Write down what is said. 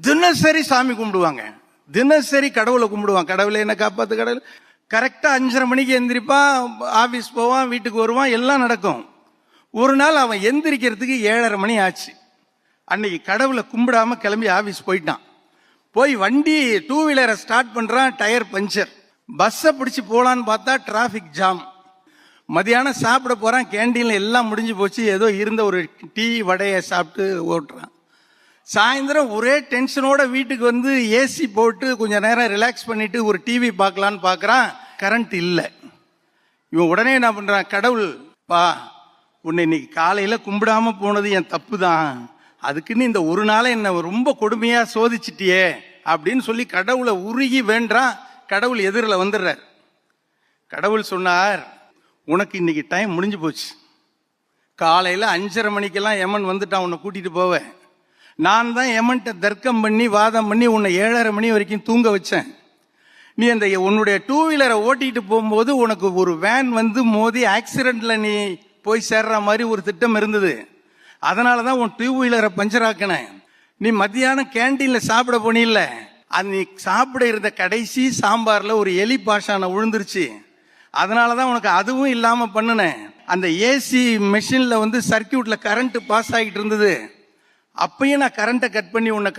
தினசரி சாமி கும்பிடுவாங்க. தினசரி கடவுளை கும்பிடுவான். கடவுளை என்ன காப்பாத்து கடவுள்? கரெக்டாக அஞ்சரை மணிக்கு எந்திரிப்பான் ஆஃபீஸ் போவான் வீட்டுக்கு வருவான் எல்லாம் நடக்கும். ஒரு நாள் அவன் எந்திரிக்கிறதுக்கு ஏழரை மணி ஆச்சு. அன்னைக்கு கடவுளை கும்பிடாம கிளம்பி ஆஃபீஸ் போயிட்டான். போய் வண்டி டூ வீலரை ஸ்டார்ட் பண்ணுறான் டயர் பஞ்சர் பஸ்ஸை பிடிச்சி போகலான்னு பார்த்தா டிராஃபிக் ஜாம் மதியானம் சாப்பிட போகிறான் கேண்டீனில் எல்லாம் முடிஞ்சு போச்சு. ஏதோ இருந்த ஒரு டீ வடையை சாப்பிட்டு ஓட்டுறான். சாயந்தரம் ஒரே டென்ஷனோட வீட்டுக்கு வந்து ஏசி போட்டு கொஞ்சம் நேரம் ரிலாக்ஸ் பண்ணிட்டு ஒரு டிவி பார்க்கலான்னு பார்க்குறான். கரண்ட் இல்லை. இவன் உடனே என்ன பண்ணுறான் கடவுள் பா உன்னை இன்னைக்கு காலையில் கும்பிடாம போனது என் தப்பு தான் அதுக்குன்னு இந்த ஒரு நாளை என்னை ரொம்ப கொடுமையாக சோதிச்சிட்டியே அப்படின்னு சொல்லி கடவுளை உருகி வேண்டான். கடவுள் எதிரில் வந்துடுறார். கடவுள் சொன்னார் உனக்கு இன்னைக்கு டைம் முடிஞ்சு போச்சு. காலையில் அஞ்சரை மணிக்கெல்லாம் எமன் வந்துட்டான் உன்னை கூட்டிகிட்டு போவேன். நான் தான் எமன்ட்ட தர்க்கம் பண்ணி வாதம் பண்ணி உன்னை ஏழரை மணி வரைக்கும் தூங்க வச்சேன். நீ அந்த உன்னுடைய டூ வீலரை ஓட்டிட்டு போகும்போது உனக்கு ஒரு வேன் வந்து மோதி ஆக்சிடெண்ட்டில் நீ போய் சேர்ற மாதிரி ஒரு திட்டம் இருந்தது. அதனால தான் உன் டூ வீலரை பஞ்சர் ஆக்கினேன். நீ மத்தியானம் கேண்டீனில் சாப்பிட போனில்ல அது நீ சாப்பிட இருந்த கடைசி சாம்பாரில் ஒரு எலி பாஷான விழுந்துருச்சு அதனால தான் உனக்கு அதுவும் இல்லாமல் பண்ணினேன். அந்த ஏசி மெஷினில் வந்து சர்க்கியூட்டில் கரண்ட் பாஸ் ஆகிட்டு இருந்தது. அப்பயும் நான் கரண்ட்டை கட் பண்ணி உன்னை